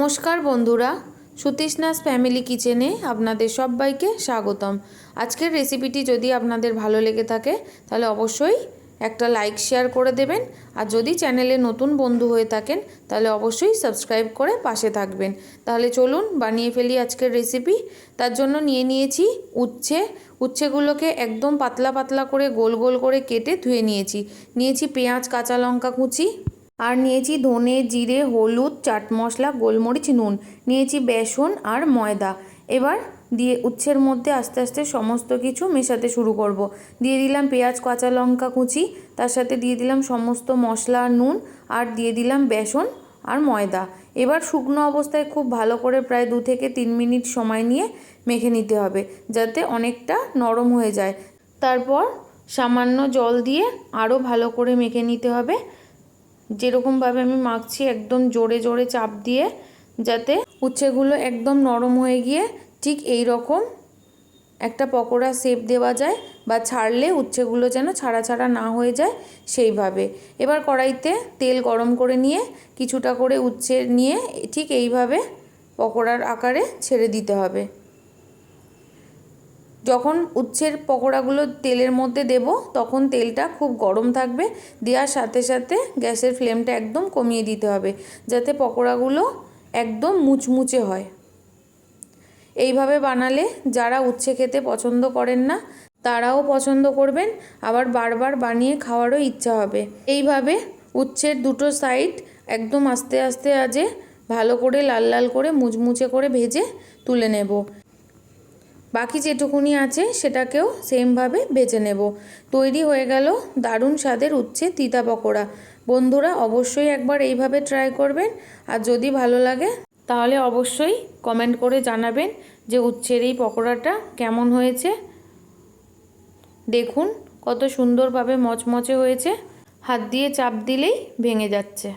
নমস্কার বন্ধুরা, সুতৃষ্ণাস ফ্যামিলি কিচেনে আপনাদের সবাইকে স্বাগতম। আজকের রেসিপিটি যদি আপনাদের ভালো লেগে থাকে, তাহলে অবশ্যই একটা লাইক, শেয়ার করে দেবেন। আর যদি চ্যানেলে নতুন বন্ধু হয়ে থাকেন, তাহলে অবশ্যই সাবস্ক্রাইব করে পাশে থাকবেন। তাহলে চলুন বানিয়ে ফেলি আজকের রেসিপি। তার জন্য নিয়ে নিয়েছি উচ্ছে। উচ্ছেগুলোকে একদম পাতলা পাতলা করে গোল গোল করে কেটে ধুয়ে নিয়েছি। নিয়েছি পেঁয়াজ, কাঁচা লঙ্কা কুচি আর নিয়েছি ধনে, জিরে, হলুদ, চাট মশলা, গোলমরিচ, নুন। নিয়েছি বেসন আর ময়দা। এবার দিয়ে উচ্ছের মধ্যে আস্তে আস্তে সমস্ত কিছু মেশাতে শুরু করব। দিয়ে দিলাম পেঁয়াজ, কাঁচা লঙ্কা কুচি, তার সাথে দিয়ে দিলাম সমস্ত মশলা, নুন আর দিয়ে দিলাম বেসন আর ময়দা। এবার শুকনো অবস্থায় খুব ভালো করে প্রায় দু থেকে তিন মিনিট সময় নিয়ে মেখে নিতে হবে, যাতে অনেকটা নরম হয়ে যায়। তারপর সামান্য জল দিয়ে আরও ভালো করে মেখে নিতে হবে। যেরকমভাবে আমি মাখছি, একদম জোরে জোরে চাপ দিয়ে যাতে উচ্ছেগুলো একদম নরম হয়ে গিয়ে ঠিক এই রকম একটা পকোড়া শেপ দেওয়া যায় বা ছাড়লে উচ্ছেগুলো যেন ছাড়া ছাড়া না হয়ে যায় সেইভাবে। এবার কড়াইতে তেল গরম করে নিয়ে কিছুটা করে উচ্ছে নিয়ে ঠিক এইভাবে পকোড়ার আকারে ছেড়ে দিতে হবে। যখন উচ্ছের পকোড়াগুলো তেলের মধ্যে দেব, তখন তেলটা খুব গরম থাকবে। দেওয়ার সাথে সাথে গ্যাসের ফ্লেমটা একদম কমিয়ে দিতে হবে, যাতে পকোড়াগুলো একদম মুচমুচে হয়। এইভাবে বানালে যারা উচ্ছে খেতে পছন্দ করেন না, তারাও পছন্দ করবেন। আবার বারবার বানিয়ে খাওয়ারও ইচ্ছা হবে। এইভাবে উচ্ছের দুটো সাইড একদম আস্তে আস্তে আজে ভালো করে লাল লাল করে মুচমুচে করে ভেজে তুলে নেব। বাকি যেটুকুনি আছে সেটাকেও সেমভাবে বেছে নেব। তৈরি হয়ে গেল দারুণ স্বাদের উচ্ছে তিতা পকোড়া। বন্ধুরা, অবশ্যই একবার এইভাবে ট্রাই করবেন। আর যদি ভালো লাগে, তাহলে অবশ্যই কমেন্ট করে জানাবেন যে উচ্ছের এই পকোড়াটা কেমন হয়েছে। দেখুন, কত সুন্দরভাবে মচমচে হয়েছে। হাত দিয়ে চাপ দিলেই ভেঙে যাচ্ছে।